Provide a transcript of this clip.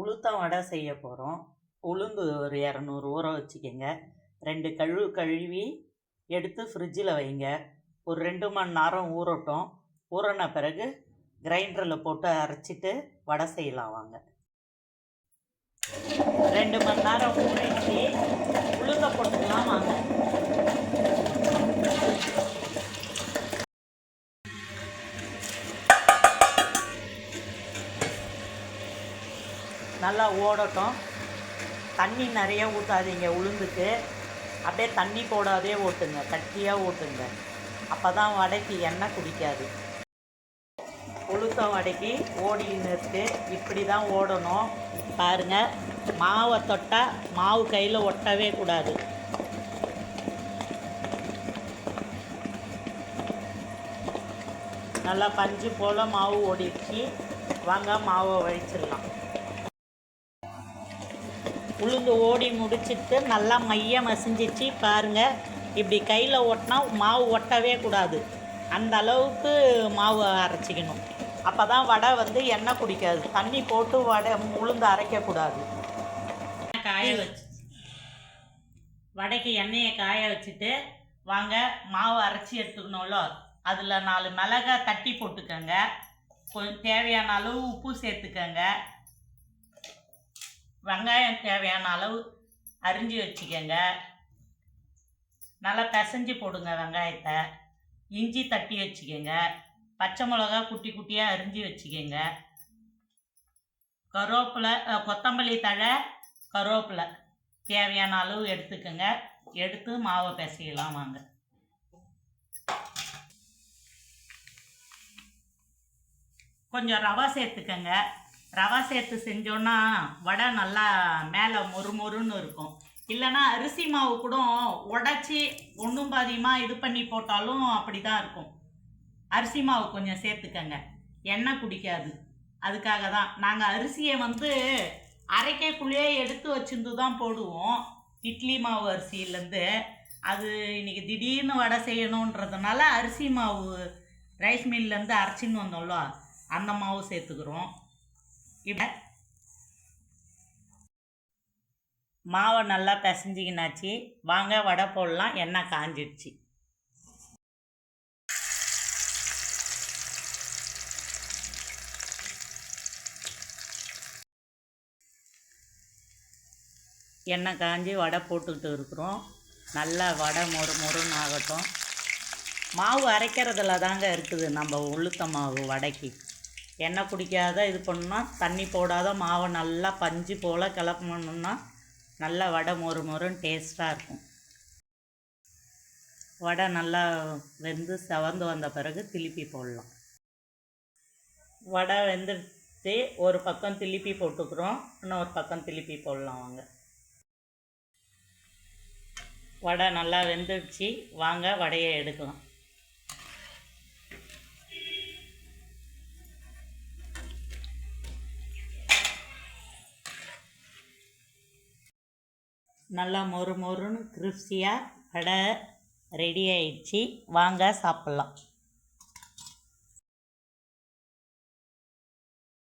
உளுத்தம் வடை செய்ய போகிறோம் உளுந்து ஒரு இரநூறு ஊற வச்சுக்கோங்க. ரெண்டு கழுவு கழுவி எடுத்து ஃப்ரிட்ஜில் வைங்க. ஒரு ரெண்டு மணி நேரம் ஊறட்டும். ஊறின பிறகு கிரைண்டரில் போட்டு அரைச்சிட்டு வடை செய்யலாம் வாங்க. ரெண்டு மணி நேரம் ஊறிச்சு உளுந்த போட்டுக்கலாம். நல்லா ஓடட்டும். தண்ணி நிறைய ஊற்றாதீங்க உளுந்துக்கு. அப்படியே தண்ணி போடாதே ஓட்டுங்க. கட்டியாக ஓட்டுங்க. அப்போ தான் வடைக்கு எண்ணெய் குடிக்காது. உளுத்தம் வடைக்கு ஓடின்னு இருக்கு. இப்படி தான் ஓடணும். பாருங்க. மாவை தொட்டால் மாவு கையில் ஒட்டவே கூடாது. நல்லா பஞ்சு போல் மாவு ஓடிடுச்சு. வாங்க மாவை வழிச்சிடலாம் உளுந்து ஓடி முடிச்சிட்டு நல்லா மையம் மசிஞ்சிச்சு. பாருங்கள் இப்படி கையில் ஒட்டினா மாவு ஒட்டவே கூடாது. அந்த அளவுக்கு மாவு அரைச்சிக்கணும். அப்போ தான் வடை வந்து எண்ணெய் குடிக்காது. தண்ணி போட்டு வடை உளுந்து அரைக்கக்கூடாது காய வச்சு வடைக்கு எண்ணெயை காய வச்சுட்டு வாங்க மாவு அரைச்சி எடுத்துக்கணும்ல. அதில் நாலு மிளகாய் தட்டி போட்டுக்கோங்க. கொஞ்சம் தேவையான அளவு உப்பு சேர்த்துக்கோங்க. வெங்காயம் தேவையான அளவு அரிஞ்சு வச்சுக்கோங்க. நல்லா பிசைஞ்சு போடுங்க வெங்காயத்தை. இஞ்சி தட்டி வச்சுக்கோங்க. பச்சை மிளகா குட்டி குட்டியாக அரிஞ்சு வச்சுக்கோங்க. கருவேப்பிலை கொத்தமல்லி தழை கருவேப்பிலை தேவையான அளவு எடுத்துக்கோங்க. எடுத்து மாவை பிசையலாம் வாங்க. கொஞ்சம் ரவா சேர்த்துக்கங்க. ரவா சேர்த்து செஞ்சோன்னா வடை நல்லா மேலே மொறு மொறுன்னு இருக்கும். இல்லைன்னா அரிசி மாவு கூட உடச்சி ஒன்றும் பாதியமாக இது பண்ணி போட்டாலும் அப்படி தான் இருக்கும். அரிசி மாவு கொஞ்சம் சேர்த்துக்கங்க. எண்ணெய் குடிக்காது. அதுக்காக தான். நாங்கள் அரிசியை வந்து அரைக்கக்குள்ளேயே எடுத்து வச்சிருந்து தான் போடுவோம். இட்லி மாவு அரிசியிலேருந்து. அது இன்னைக்கு திடீர்னு வடை செய்யணுன்றதுனால அரிசி மாவு ரைஸ் மில்லேருந்து அரைச்சின்னு வந்தோம்ல அந்த மாவு சேர்த்துக்கிறோம். மாவை நல்லா பிசைஞ்சிக்கினாச்சு. வாங்க வடை போடலாம். எண்ணெய் காஞ்சிடுச்சு எண்ணெய் காஞ்சி வடை போட்டுக்கிட்டு இருக்கிறோம். நல்லா வடை மொறு மொறுன்னு ஆகட்டும். மாவு அரைக்கிறதுல தாங்க இருக்குது நம்ம உளுத்த மாவு வடைக்கு. எண்ணெய் குடிக்காத இது பண்ணால் தண்ணி போடாத மாவை நல்லா பஞ்சு போல் கிளப்பணுன்னா நல்லா வடை மொறு மொறுன்னு டேஸ்ட்டாக இருக்கும். வடை நல்லா வெந்து செவந்து வந்த பிறகு திருப்பி போடலாம். வடை வெந்துட்டு ஒரு பக்கம் திருப்பி போட்டுக்கிறோம் இன்னொரு பக்கம் திருப்பி போடலாம் வாங்க. வடை நல்லா வெந்துடுச்சு வாங்க வடையை எடுக்கலாம். நல்லா மொறு மொறுன்னு கிறிஸ்பியாக வடை ரெடி ஆயிடுச்சு. வாங்க சாப்பிட்லாம்.